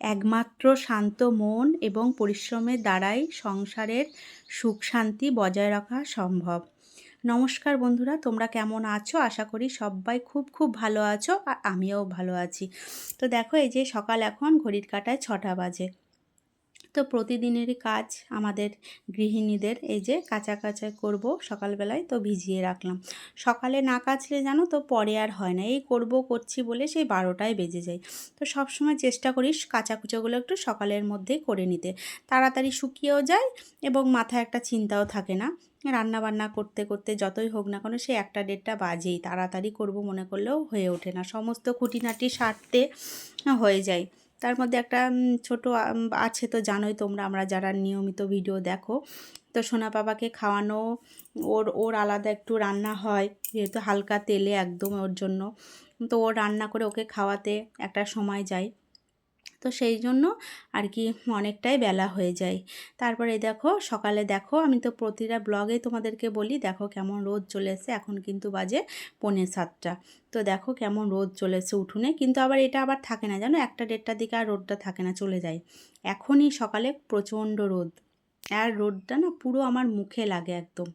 একমাত্র শান্ত মন এবং পরিশ্রমের দ্বারাই সংসারের সুখ শান্তি বজায় রাখা সম্ভব। নমস্কার বন্ধুরা, তোমরা কেমন আছো? আশা করি সবাই খুব খুব ভালো আছো আর আমিও ভালো আছি। তো দেখো, এই যে সকাল এখন, ঘড়ির কাটায় ছটা বাজে। তো প্রতিদিনেরই কাজ আমাদের গৃহিণীদের এই যে কাঁচা কাঁচা করব সকালবেলায় তো ভিজিয়ে রাখলাম। সকালে না কাচলে জানো তো পরে আর হয় না। এই করব, করছি বলে সেই বারোটায় বেজে যায়। তো সব সময় চেষ্টা করিস কাঁচা কুচোগুলো একটু সকালের মধ্যেই করে নিতে। তাড়াতাড়ি শুকিয়েও যায় এবং মাথায় একটা চিন্তাও থাকে না। রান্না বান্না করতে করতে যতই হোক না কেন সে একটা দেড়টা বাজেই। তাড়াতাড়ি করব মনে করলেও হয়ে ওঠে না। সমস্ত খুঁটিনাটি সারতে হয়ে যায়। তার মধ্যে একটা ছোট আছে তো জানোই তোমরা, আমরা যারা নিয়মিত ভিডিও দেখো। তো সোনা বাবাকে খাওয়ানো, ওর ওর আলাদা একটু রান্না হয়, যেহেতু হালকা তেলে একদম ওর জন্য। তো ও রান্না করে ওকে খাওয়াতে একটা সময় যায়। তো সেই জন্য আর কি অনেকটাই বেলা হয়ে যায়। তারপরে দেখো, সকালে দেখো, আমি তো প্রতিটা ব্লগে তোমাদেরকে বলি, দেখো কেমন রোদ চলে এসে এখন কিন্তু বাজে পৌনে সাতটা। তো দেখো কেমন রোদ চলে এসে উঠোনে, কিন্তু আবার এটা আবার থাকে না, জানো? একটা দেড়টার দিকে আর রোদটা থাকে না, চলে যায়। এখনই সকালে প্রচণ্ড রোদ। আর রোদটা না পুরো আমার মুখে লাগে একদম।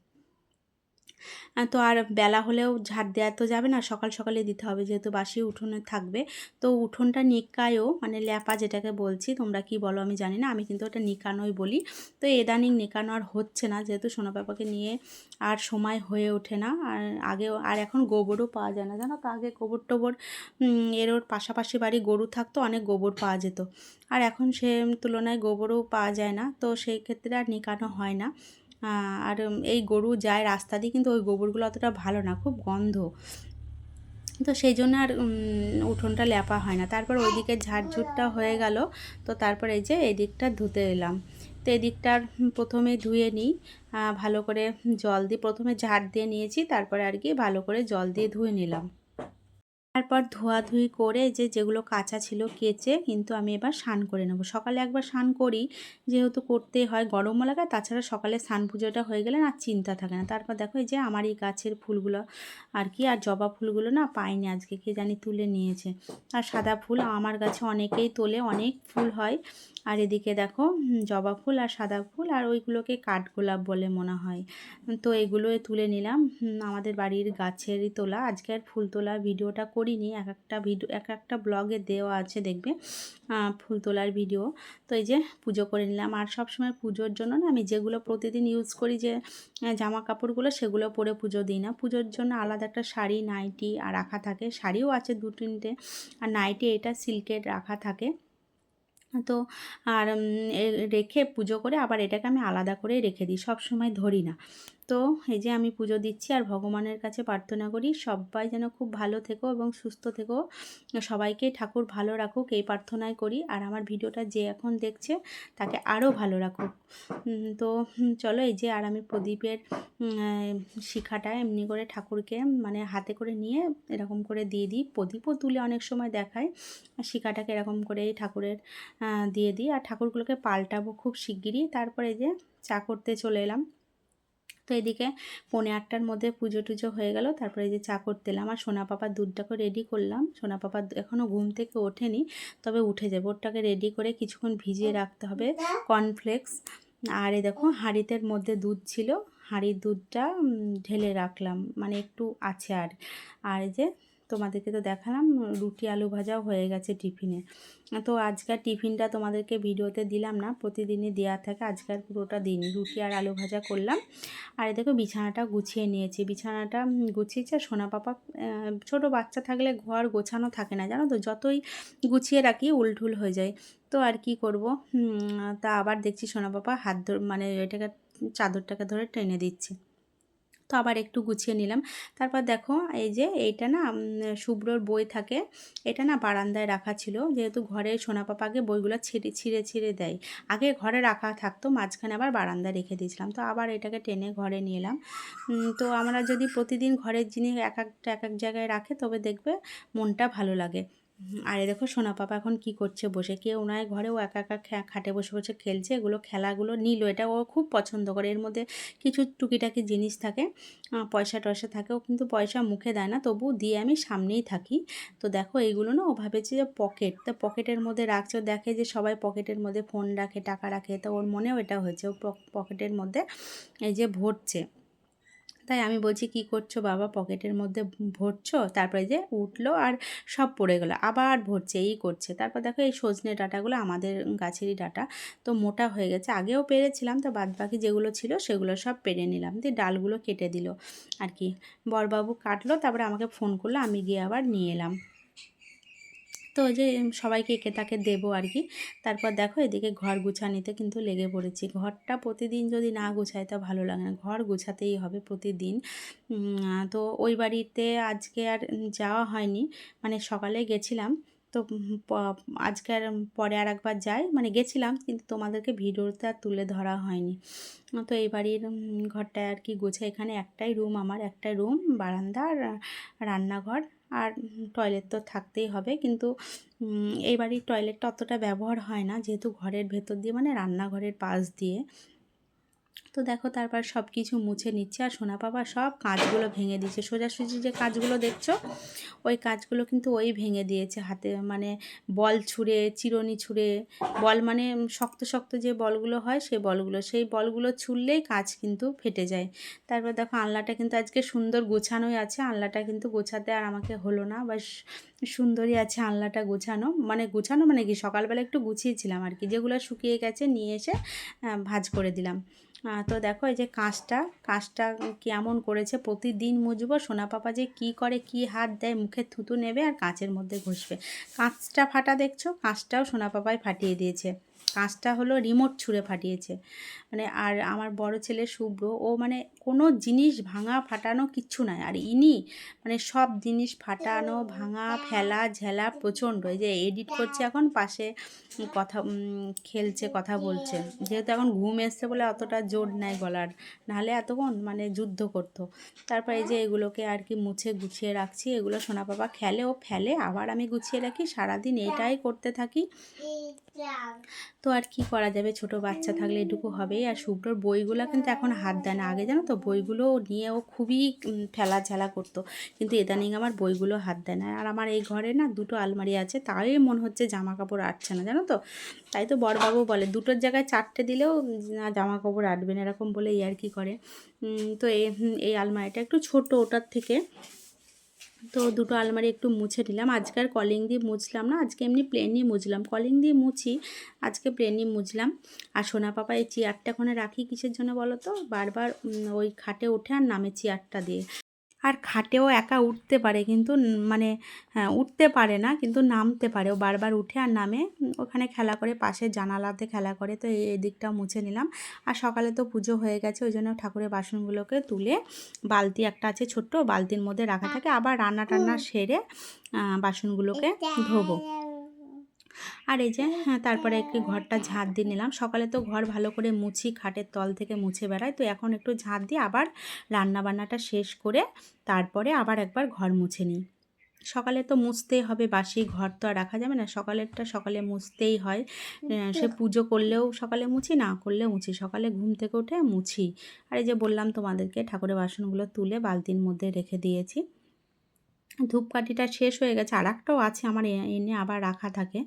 তো আর বেলা হলেও ঝাড় দেওয়া তো যাবে না, সকাল সকালে দিতে হবে যেহেতু বাসি উঠোনে থাকবে। তো উঠোনটা নিকায়ও মানে ল্যাপা যেটাকে বলছি, তোমরা কি বলো আমি জানি না, আমি কিন্তু ওটা নিকানোই বলি। তো এদানিং নিকানো আর হচ্ছে না, যেহেতু সোনা পাপাকে নিয়ে আর সময় হয়ে ওঠে না, আর আগেও, আর এখন গোবরও পাওয়া যায় না, জানো তো? আগে গোবর টোবর এর ওর পাশাপাশি বাড়ি গরু থাকতো, অনেক গোবর পাওয়া যেত। আর এখন সে তুলনায় গোবরও পাওয়া যায় না, তো সেই ক্ষেত্রে আর নিকানো হয় না। আর এই গরু যায় রাস্তা দিয়ে কিন্তু ওই গোবরগুলো অতটা ভালো না, খুব গন্ধ। তো সেই জন্য আর উঠোনটা ল্যাপা হয় না। তারপর ওই ওইদিকে ঝাড়ঝুটটা হয়ে গেল, তো তারপর এই যে এই দিকটা ধুতে এলাম। তো এদিকটার প্রথমে ধুয়ে নিই ভালো করে জল দিয়ে প্রথমে ঝাড় দিয়ে নিয়েছি, তারপরে আর কি ভালো করে জল দিয়ে ধুয়ে নিলাম। তারপর ধোয়াধুয়ি করে যে যেগুলো কাঁচা ছিল কেচে কিন্তু আমি এবার স্নান করে নেব। সকালে একবার স্নান করি, যেহেতু করতেই হয় গরমও লাগে তাছাড়া সকালে স্নান পুজোটা হয়ে গেলে আর চিন্তা থাকে না। তারপর দেখো এই যে আমার এই গাছের ফুলগুলো আর কি, আর জবা ফুলগুলো না পাইনি আজকে, কে জানি তুলে নিয়েছে। আর সাদা ফুল আমার গাছে অনেকেই তোলে, অনেক ফুল হয়। আর এদিকে দেখো জবা ফুল আর সাদা ফুল আর ওইগুলোকে কাঠগোলাপ বলে মনে হয়। তো এগুলো তুলে নিলাম। আমাদের বাড়ির গাছেরই তোলা। আজকে আর ফুল তোলা ভিডিওটা করিনি, এক একটা ভিডিও এক একটা ব্লগে দেওয়া আছে, দেখবে ফুল তোলার ভিডিও। তো এই যে পুজো করে নিলাম। আর সব সময় পুজোর জন্য না, আমি যেগুলো প্রতিদিন ইউজ করি যে জামা কাপড়গুলো সেগুলো পরে পুজো দিই না। পুজোর জন্য আলাদা একটা শাড়ি, নাইটি আর রাখা থাকে। শাড়িও আছে দু, তিনটে। আর নাইটি, এটা সিল্কের রাখা থাকে। তো আর রেখে পুজো করে আবার এটাকে আমি আলাদা করে রেখে দিই। সব সময় ধরি না। তো এই যে আমি পুজো দিচ্ছি আর ভগবানের কাছে প্রার্থনা করি সবাই যেন খুব ভালো থেকো এবং সুস্থ থেকো। সবাইকে ঠাকুর ভালো রাখুক এই প্রার্থনায় করি। আর আমার ভিডিওটা যে এখন দেখছে তাকে আরও ভালো রাখুক। তো চলো এই যে আর আমি প্রদীপের শিখাটা এমনি করে ঠাকুরকে মানে হাতে করে নিয়ে এরকম করে দিয়ে দিই। প্রদীপও তুলে অনেক সময় দেখায় আর শিখাটাকে এরকম করে ঠাকুরের দিয়ে দিই। আর ঠাকুরগুলোকে পাল্টাবো খুব শিগগিরই। তারপরে যে চা করতে চলে এলাম। তো এদিকে পৌনে আটটার মধ্যে পুজো টুজো হয়ে গেল। তারপরে যে চা করতে এলাম আর সোনা পাপার দুধটাকে রেডি করলাম। সোনা পাপা এখনও ঘুম থেকে ওঠেনি, তবে উঠে যাবে। ওরটাকে রেডি করে কিছুক্ষণ ভিজিয়ে রাখতে হবে। কর্নফ্লেক্স আর এ দেখো হাঁড়িতের মধ্যে দুধ ছিল। হাঁড়ির দুধটা ঢেলে রাখলাম। মানে একটু আছে আর। আর যে তোমাদেরকে তো দেখালাম, রুটি, আলু ভাজাও হয়ে গেছে টিফিনে। তো আজকার টিফিনটা তোমাদেরকে ভিডিওতে দিলাম না, প্রতিদিনই দেওয়া থাকে আজকাল পুরোটা দিন। রুটি আর আলু ভাজা করলাম। আর দেখো বিছানাটা গুছিয়ে নিয়েছি। বিছানাটা গুছিয়েছে সোনা পাপা ছোট বাচ্চা থাকলে ঘর গোছানো থাকে না, জানো তো? যতই গুছিয়ে রাখি উলঠুল হয়ে যায়। তো আর কি করব? তা আবার দেখছি সোনা পাপা হাত ধর মানে এটাকে চাদরটাকে ধরে টেনে দিচ্ছে। তো আবার একটু গুছিয়ে নিলাম। তারপর দেখো, এই যে এইটা না শুভ্রর বই থাকে, এটা না বারান্দায় রাখা ছিল। যেহেতু ঘরে সোনা পাপাকে বইগুলো ছিঁড়ে ছিঁড়ে ছিঁড়ে দেয়। আগে ঘরে রাখা থাকতো, মাঝখানে আবার বারান্দায় রেখে দিয়েছিলাম। তো আবার এটাকে টেনে ঘরে নিয়ে এলাম তো আমরা যদি প্রতিদিন ঘরের জিনিস এক একটা, এক এক জায়গায় রাখে, তবে দেখবে মনটা ভালো লাগে। আর এ দেখো সোনা পাপা এখন কি করছে? বসে কেউ নয় ঘরে ও একা একা খাটে বসে বসে খেলছে। এগুলো খেলাগুলো নিল। এটা ও খুব পছন্দ করে। এর মধ্যে কিছু টুকিটাকি জিনিস থাকে পয়সা টয়সা থাকে ও কিন্তু পয়সা মুখে দেয় না। তবু দিয়ে আমি সামনেই থাকি। তো দেখো এইগুলো না ও ভাবেছে যে পকেট। তা পকেটের মধ্যে রাখছে। ও দেখে যে সবাই পকেটের মধ্যে ফোন রাখে, টাকা রাখে। তো ওর মনেও এটা হয়েছে। ও পক- পকেটের মধ্যে এই যে ভরছে। তাই আমি বলছি, কি করছ বাবা? পকেটের মধ্যে ভরছো? তারপরে যে উঠল আর সব পড়ে গেলো। আবার ভরছে, এই করছে। তারপর দেখো এই সজনে ডাটাগুলো আমাদের গাছেরই ডাটা। তো মোটা হয়ে গেছে। আগেও পেরেছিলাম তো বাদ বাকি যেগুলো ছিল সেগুলো সব পেরে নিলাম। দিয়ে ডালগুলো কেটে দিল। আর কি, বরবাবু কাটলো, তারপরে আমাকে ফোন করল, আমি গিয়ে আবার নিয়ে এলাম। তো ওই যে সবাইকে একে তাকে দেবো আর কি। তারপর দেখো এদিকে ঘর গুছানিতে কিন্তু লেগে পড়েছি। ঘরটা প্রতিদিন যদি না গুছায় তা ভালো লাগে না। ঘর গুছাতেই হবে প্রতিদিন। তো ওই বাড়িতে আজকে আর যাওয়া হয়নি। মানে সকালে গেছিলাম। তো আজকে আর পরে আর একবার যাই। মানে গেছিলাম কিন্তু তোমাদেরকে ভিডিওতে আর তুলে ধরা হয়নি। তো এই বাড়ির উম, ঘরটায় আর কি গোছা এখানে একটাই রুম আমার একটাই রুম বারান্দা আর রান্নাঘর। আর টয়লেট তো থাকতেই হবে। কিন্তু এই বাড়ির টয়লেটটা অতটা ব্যবহার হয় না। যেহেতু ঘরের ভেতর দিয়ে মানে রান্নাঘরের পাশ দিয়ে। তো দেখো তারপর সব কিছু মুছে নিচ্ছে আর সোনা বাবা সব কাজগুলো ভেঙে দিয়েছে। সোজাসুজি যে কাজগুলো দেখছ, ওই কাজগুলো কিন্তু ওই ভেঙে দিয়েছে হাতে। মানে বল ছুঁড়ে, চিরুনি ছুঁড়ে, বল মানে শক্ত শক্ত যে বলগুলো হয় সেই বলগুলো সেই বলগুলো ছুড়লেই কাজ কিন্তু ফেটে যায়। তারপর দেখো আনলাটা কিন্তু আজকে সুন্দর গোছানোই আছে। আনলাটা কিন্তু গোছাতে আর আমাকে হলো না বা সুন্দরই আছে আনলাটা গোছানো। মানে গোছানো মানে কি? সকালবেলা একটু গুছিয়েছিলাম আর কি। যেগুলো শুকিয়ে গেছে নিয়ে এসে ভাজ করে দিলাম। তো দেখো এই যে কাঁচটা কাঁচটা কেমন করেছে? প্রতিদিন মুছবো সোনা পাপা যে কি করে কি হাত দেয়, মুখে থুতু নেবে আর কাঁচের মধ্যে ঘষবে। কাঁচটা ফাটা দেখছ? কাঁচটাও সোনা পাপাই ফাটিয়ে দিয়েছে। কাঁচটা হলো রিমোট ছুঁড়ে ফাটিয়েছে। মানে আর আমার বড় ছেলে শুভ্র, ও মানে কোনো জিনিস ভাঙা, ফাটানো কিচ্ছু নয় আর ইনি মানে সব জিনিস ফাটানো, ভাঙা, ফেলা, ঝেলা প্রচণ্ড। এই যে এডিট করছে এখন, পাশে কথা খেলছে, কথা বলছে। যেহেতু এখন ঘুম এসছে বলে অতটা জোর নেয় গলার। নাহলে এতক্ষণ মানে যুদ্ধ করতো। তারপরে যে এগুলোকে আর কি মুছে গুছিয়ে রাখছি, এগুলো সোনা পাপা খেলে, ও ফেলে, আবার আমি গুছিয়ে রাখি, সারাদিন এটাই করতে থাকি। তো আর কি করা যাবে? ছোট বাচ্চা থাকলে এটুকু হবেই। আর শুভ্রর বইগুলো কিন্তু এখন হাত দেয় না। আগে জানো তো, বইগুলো নিয়ে ও খুবই ফেলা ঝালা করতো। কিন্তু ইদানিং আমার বইগুলো হাত দেয় না। আর আমার এই ঘরে না দুটো আলমারি আছে। তাই মনে হচ্ছে জামা কাপড় আটছে না, জানো তো? তাই তো বড়বাবু বলে, দুটোর জায়গায় চারটে দিলেও না জামা কাপড় আটবে না, এরকম বলে ইয়ার কি করে। তো এই আলমারিটা একটু ছোট ওটার থেকে। তো দুটো আলমারি একটু মুছে নিলাম। আজকে আর কলিং দিয়ে মুছলাম না, আজকে এমনি প্লেনই মুছলাম। কলিং দিয়ে মুছি, আজকে প্লেনই মুছলাম। আর সোনা পাপা এই চেয়ারটা ওখানে রাখি কিসের জন্য বলো তো বারবার ওই খাটে ওঠে আর নামে চেয়ারটা দিয়ে। আর খাটেও একা উঠতে পারে কিন্তু মানে হ্যাঁ উঠতে পারে না কিন্তু নামতে পারে। ও বারবার উঠে আর নামে ওখানে খেলা করে পাশে জানালাতে খেলা করে তো এই দিকটা মুছে নিলাম। আর সকালে তো পুজো হয়ে গেছে ওই জন্য ঠাকুরের বাসনগুলোকে তুলে বালতি একটা আছে ছোট্ট বালতির মধ্যে রাখা থাকে। আবার রান্না টান্না সেরে বাসনগুলোকে ধোবো। আর এই যে হ্যাঁ তারপরে একটু ঘরটা ঝাঁট দিয়ে নিলাম। সকালে তো ঘর ভালো করে মুছি খাটের তল থেকে মুছে বেড়াই। তো এখন একটু ঝাঁট দিয়ে আবার রান্না বান্নাটা শেষ করে তারপরে আবার একবার ঘর মুছে নিই। সকালে তো মুছতেই হবে বাসি ঘর তো আর রাখা যাবে না। সকালেরটা সকালে মুছতেই হয়। সে পুজো করলেও সকালে মুছি না করলেও মুছি। সকালে ঘুম থেকে উঠে মুছি। আর এই যে বললাম তোমাদেরকে ঠাকুরের বাসনগুলো তুলে বালতির মধ্যে রেখে দিয়েছি। ধূপকাঠিটা শেষ হয়ে গেছে। আর একটাও আছে আমার এনে আবার রাখা থাকে।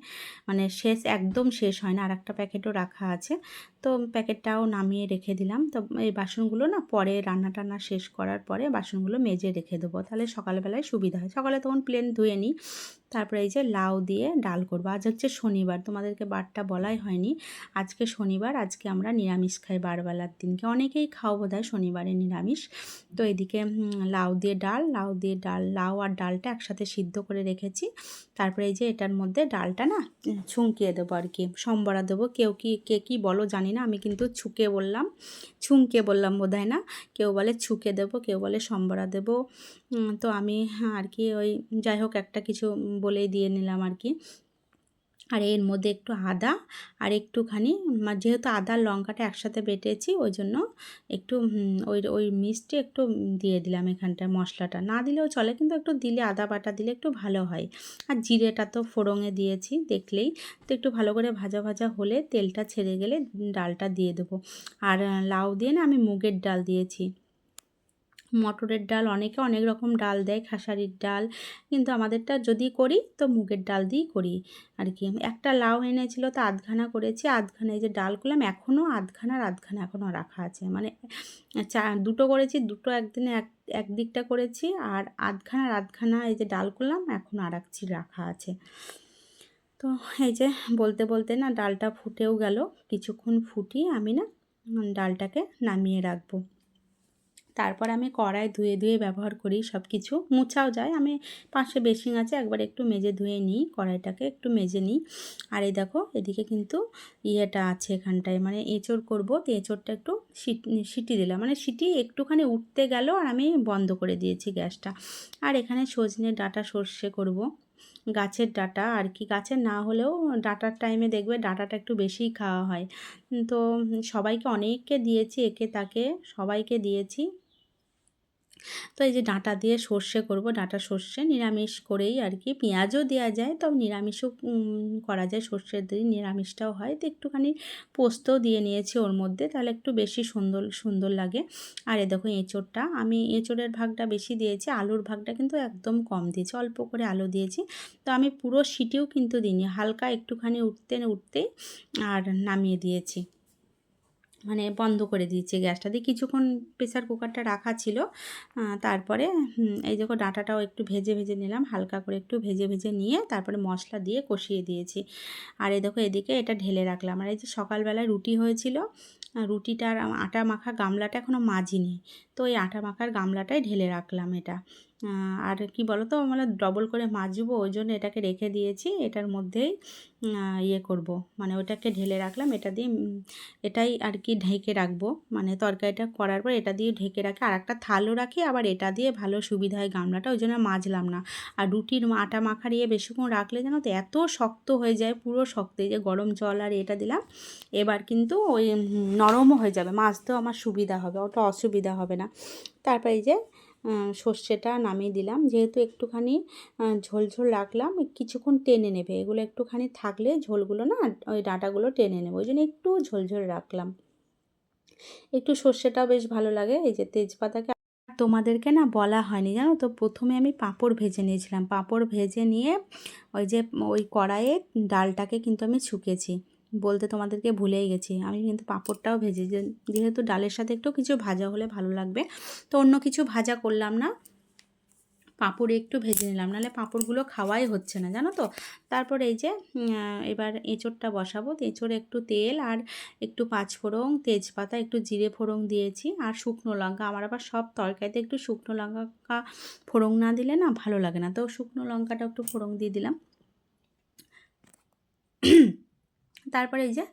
মানে শেষ, একদম শেষ হয় না। আর একটা প্যাকেটও রাখা আছে। তো প্যাকেটটাও নামিয়ে রেখে দিলাম। তো এই বাসনগুলো না পরে রান্না টান্না শেষ করার পরে বাসনগুলো মেজে রেখে দেবো। তাহলে সকালবেলায় সুবিধা হয়। সকালে তখন প্লেন ধুয়ে নিই। তারপরে এই যে লাউ দিয়ে ডাল করব। আজ হচ্ছে শনিবার। তোমাদেরকে বারটা বলাই হয়নি। আজকে শনিবার। আজকে আমরা নিরামিষ খাই বারবেলার দিনকে। অনেকেই খাও বোধ হয় শনিবারে নিরামিষ। তো এদিকে লাউ দিয়ে ডাল, লাউ দিয়ে ডাল, লাউ আর ডালটা একসাথে সিদ্ধ করে রেখেছি। তারপরে এই যে এটার মধ্যে ডালটা না ছুঁকিয়ে দেবো আর কি, সম্বরা দেবো। কেউ কি, কে কী বলো জানি না, আমি কিন্তু ছুঁকে বললাম ছুঁকে বললাম বোধ না। কেউ বলে ছুঁকে দেবো, কেউ বলে সম্বরা দেবো। তো আমি আর কি ওই যাই হোক একটা কিছু বলেই দিয়ে নিলাম আর কি। আর এর মধ্যে একটু আদা আর একটুখানি যেহেতু আদা লঙ্কাটা একসাথে বেটেছি, ওই জন্য একটু ওই ওই মিষ্টি একটু দিয়ে দিলাম এখানটায় মশলাটা। না দিলেও চলে, কিন্তু একটু দিলে, আদা বাটা দিলে একটু ভালো হয়। আর জিরেটা তো ফোড়ঙে দিয়েছি দেখলেই, তো একটু ভালো করে ভাজা ভাজা হলে তেলটা ছেড়ে গেলে ডালটা দিয়ে দেবো। আর লাউ দিয়ে না আমি মুগের ডাল দিয়েছি। মটরের ডাল, অনেকে অনেক রকম ডাল দেয়, খাসারির ডাল। কিন্তু আমাদেরটা যদি করি, তো মুগের ডাল দিয়েই করি আর কি একটা লাউ এনেছিল, তো আধখানা করেছি। আধখানা, এই যে ডাল করলাম, এখনও আধখানার আধখানা এখনও রাখা আছে। মানে চা, দুটো করেছি, দুটো একদিনে এক, একদিকটা করেছি আর আধখানার আধখানা, এই যে ডাল করলাম, এখন আর রাখা আছে। তো এই যে বলতে বলতে না, ডালটা ফুটেও গেল। কিছুক্ষণ ফুটিয়ে আমি না ডালটাকে নামিয়ে রাখব। তারপর আমি কড়াই ধুয়ে ধুয়ে ব্যবহার করি সব কিছু মুছাও যায়। আমি পাশে বেসিং আছে, একবার একটু মেজে ধুয়ে নিই, কড়াইটাকে একটু মেজে নিই। আর এই দেখো, এদিকে কিন্তু ইয়েটা আছে এখানটায় মানে এঁচড় করব, তো এঁচড়টা একটু সিট- দিলাম। মানে সিটি একটুখানি উঠতে গেল আর আমি বন্ধ করে দিয়েছি গ্যাসটা। আর এখানে সজনে ডাটা সর্ষে করব। গাছের ডাটা আর কি, গাছের না হলেও ডাঁটার টাইমে দেখবে ডাঁটাটা একটু বেশিই খাওয়া হয়। তো সবাইকে অনেককে দিয়েছি, একে তাকে সবাইকে দিয়েছি। তো এই যে ডাঁটা দিয়ে সর্ষে করব, ডাঁটা সর্ষে নিরামিষ করেই আর কি। পেঁয়াজও দেওয়া যায়, তবে নিরামিষও করা যায়। সর্ষের দিয়ে নিরামিষটাও হয়। তো একটুখানি পোস্তও দিয়ে নিয়েছি ওর মধ্যে, তাহলে একটু বেশি সুন্দর সুন্দর লাগে। আর এ দেখো এঁচোড়টা, আমি এঁচোড়ের ভাগটা বেশি দিয়েছি, আলুর ভাগটা কিন্তু একদম কম দিয়েছি, অল্প করে আলু দিয়েছি। তো আমি পুরো সিটিও কিন্তু দিইনি, হালকা একটুখানি উঠতে, উঠতেই আর নামিয়ে দিয়েছি। মানে বন্ধ করে দিয়েছি গ্যাসটা। দিয়ে কিছুক্ষণ প্রেসার কুকারটা রাখা ছিল। তারপরে এই দেখো ডাঁটাটাও একটু ভেজে ভেজে নিলাম। হালকা করে একটু ভেজে ভেজে নিয়ে তারপরে মশলা দিয়ে কষিয়ে দিয়েছি। আর এই দেখো এদিকে এটা ঢেলে রাখলাম। আর এই যে সকালবেলায় রুটি হয়েছিল রুটিটার আটা মাখা গামলাটা এখনও মাজিনি। তো এই আটা মাখার গামলাটাই ঢেলে রাখলাম এটা। আর কি বলো তো মানে ডবল করে মাজবো, ওই জন্য এটাকে রেখে দিয়েছি। এটার মধ্যেই ইয়ে করব। মানে ওটাকে ঢেলে রাখলাম। এটা দিয়ে এটাই আর কি ঢেকে রাখব। মানে তরকারিটা করার পর এটা দিয়ে ঢেকে রাখি। আর একটা থালও রাখি, আবার এটা দিয়ে ভালো সুবিধা হয় গামলাটা, ওই জন্য মাজলাম না। আর রুটির আটা মাখার ইয়ে বেশিক্ষণ রাখলে যেন তো, এত শক্ত হয়ে যায়, পুরো শক্ত। যে গরম জল আর এটা দিলাম, এবার কিন্তু ওই নরমও হয়ে যাবে। মাজতেও আমার সুবিধা হবে ওটা অসুবিধা হবে না। তারপর এই যে সর্ষেটা নামিয়ে দিলাম। যেহেতু একটুখানি আহ, ঝোল ঝোল রাখলাম কিছুক্ষণ টেনে নেবে। এগুলো একটুখানি থাকলে ঝোলগুলো না ওই ডাঁটাগুলো টেনে নেবে। ওই জন্য একটু ঝোল ঝোল রাখলাম। একটু সর্ষেটাও বেশ ভালো লাগে। এই যে তেজপাতাকে তোমাদেরকে না বলা হয়নি জানো তো? প্রথমে আমি পাঁপড় ভেজে নিয়েছিলাম। পাঁপড় ভেজে নিয়ে ওই যে ওই কড়াইয়ে ডালটাকে কিন্তু আমি শুকেছি বলতে তোমাদেরকে ভুলেই গেছি। আমি কিন্তু পাঁপড়টাও ভেজে যেহেতু ডালের সাথে একটু কিছু ভাজা হলে ভালো লাগবে, তো অন্য কিছু ভাজা করলাম না। পাঁপড় একটু ভেজে নিলাম, নাহলে পাঁপড়গুলো খাওয়াই হচ্ছে না, জানো তো? তারপর এই যে এবার এঁচোড়টা বসাবো। এঁচোড়ে একটু তেল আর একটু পাঁচফোড়ন, তেজপাতা, একটু জিরে ফোড়ন দিয়েছি আর শুকনো লঙ্কা। আমার আবার সব তরকারিতে একটু শুকনো লঙ্কা ফোড়ং না দিলে না ভালো লাগে না। তো শুকনো লঙ্কাটা একটু ফোড়ং দিয়ে দিলাম। তারপরে এই যে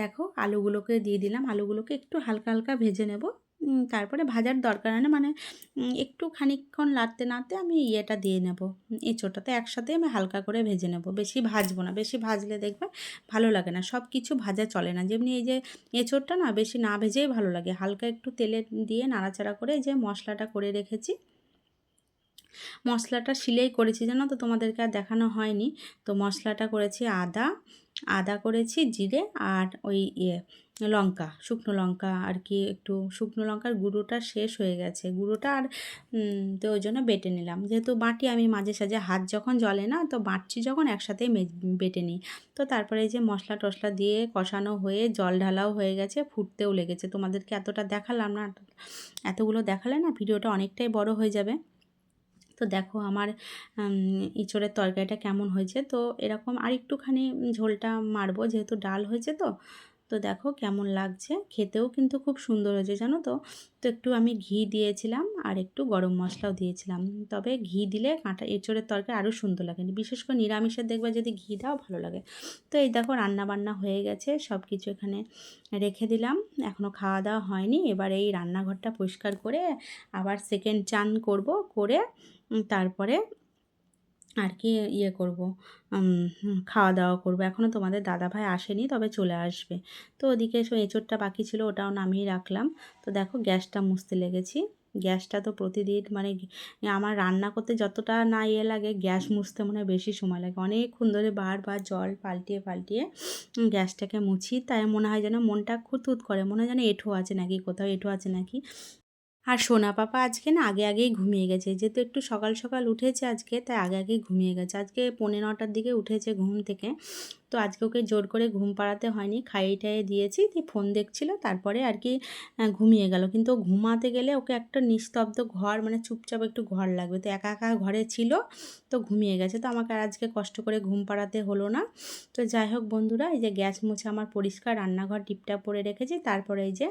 দেখো আলুগুলোকে দিয়ে দিলাম। আলুগুলোকে একটু হালকা হালকা ভেজে নেব। তারপরে ভাজার দরকার হয় না মানে একটু খানিকক্ষণ নাড়তে নাড়তে আমি ইয়েটা দিয়ে নেব। এঁচোড়টাতে একসাথে আমি হালকা করে ভেজে নেব। বেশি ভাজবো না, বেশি ভাজলে দেখবে ভালো লাগে না। সব কিছু ভাজা চলে না। যেমনি এই যে এঁচোড়টা না, বেশি না ভেজেই ভালো লাগে। হালকা একটু তেলে দিয়ে নাড়াচাড়া করে এই যে মশলাটা করে রেখেছি। মশলাটা শিলেই করেছি, জানো তো? তোমাদেরকে আর দেখানো হয়নি। তো মশলাটা করেছি আদা আদা করেছি, জিরে আর ওই ইয়ে লঙ্কা, শুকনো লঙ্কা আর কি একটু শুকনো লঙ্কার গুঁড়োটা শেষ হয়ে গেছে। গুঁড়োটা আর তো ওই জন্য বেটে নিলাম। যেহেতু বাটি আমি মাঝে সাঝে হাত যখন জলে না, তো বাটছি যখন একসাথেই মে- বেটে নিই। তো তারপরে যে মশলা টশলা দিয়ে কষানো হয়ে জল ঢালাও হয়ে গেছে, ফুটতেও লেগেছে। তোমাদেরকে এতটা দেখালাম না, এতগুলো দেখালে না ভিডিওটা অনেকটাই বড় হয়ে যাবে। তো দেখো আমার ইঁচড়ের তরকারিটা কেমন হয়েছে? তো এরকম আর একটুখানি ঝোলটা মারবো, যেহেতু ডাল হয়েছে তো। তো দেখো কেমন লাগছে। খেতেও কিন্তু খুব সুন্দর হয়েছে, জানো তো? তো একটু আমি ঘি দিয়েছিলাম আর একটু গরম মশলাও দিয়েছিলাম। তবে ঘি দিলে কাঁটা, এঁচড়ের তরকারি আরও সুন্দর লাগে। বিশেষ করে নিরামিষের দেখবে যদি ঘি দাও, ভালো লাগে। তো এই দেখো রান্না বান্না হয়ে গেছে সব কিছু এখানে রেখে দিলাম। এখনও খাওয়া দাওয়া হয়নি। এবার এই রান্নাঘরটা পরিষ্কার করে আবার সেকেন্ড চান করব, করে তারপরে আর কি ইয়ে করব খাওয়া দাওয়া করব। এখনও তোমাদের দাদাভাই আসেনি, তবে চলে আসবে। তো ওদিকে এঁচোড়টা বাকি ছিল, ওটাও নামিয়ে রাখলাম। তো দেখো গ্যাসটা মুছতে লেগেছি। গ্যাসটা তো প্রতিদিন মানে আমার রান্না করতে যতটা না ইয়ে লাগে, গ্যাস মুছতে মনে বেশি সময় লাগে। অনেকক্ষণ ধরে বারবার জল পাল্টিয়ে পাল্টিয়ে গ্যাসটাকে মুছি, তাই মনে হয় যেন মনটা খুঁতখুত করে। মনে হয় যেন এঁঠো আছে নাকি, কোথাও এঁঠো আছে নাকি। আর সোনা পাপা আজকে না আগে আগেই ঘুমিয়ে গেছে। যেহেতু একটু সকাল সকাল উঠেছে আজকে, তাই আগে আগেই ঘুমিয়ে গেছে। আজকে পৌনে নটার দিকে উঠেছে ঘুম থেকে। তো আজকে ওকে জোর করে ঘুম পাড়াতে হয়নি। খাইয়ে টাইয়ে দিয়েছি, দিয়ে ফোন দেখছিল, তারপরে আর কি ঘুমিয়ে গেল। কিন্তু ঘুমাতে গেলে ওকে একটা নিস্তব্ধ ঘর মানে চুপচাপ একটু ঘর লাগবে। তো একা একা ঘরে ছিল, তো ঘুমিয়ে গেছে। তো আমাকে আর আজকে কষ্ট করে ঘুম পাড়াতে হলো না। তো যাই হোক বন্ধুরা, এই যে গ্যাস মুছে আমার পরিষ্কার রান্নাঘর টিপটাপ করে রেখেছি। তারপরে এই যে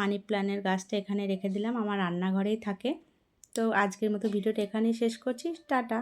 মানি প্ল্যানের গাছটা এখানে রেখে দিলাম। আমার রান্নাঘরেই থাকে। তো আজকের মতো ভিডিওটা এখানেই শেষ করছি। টাটা।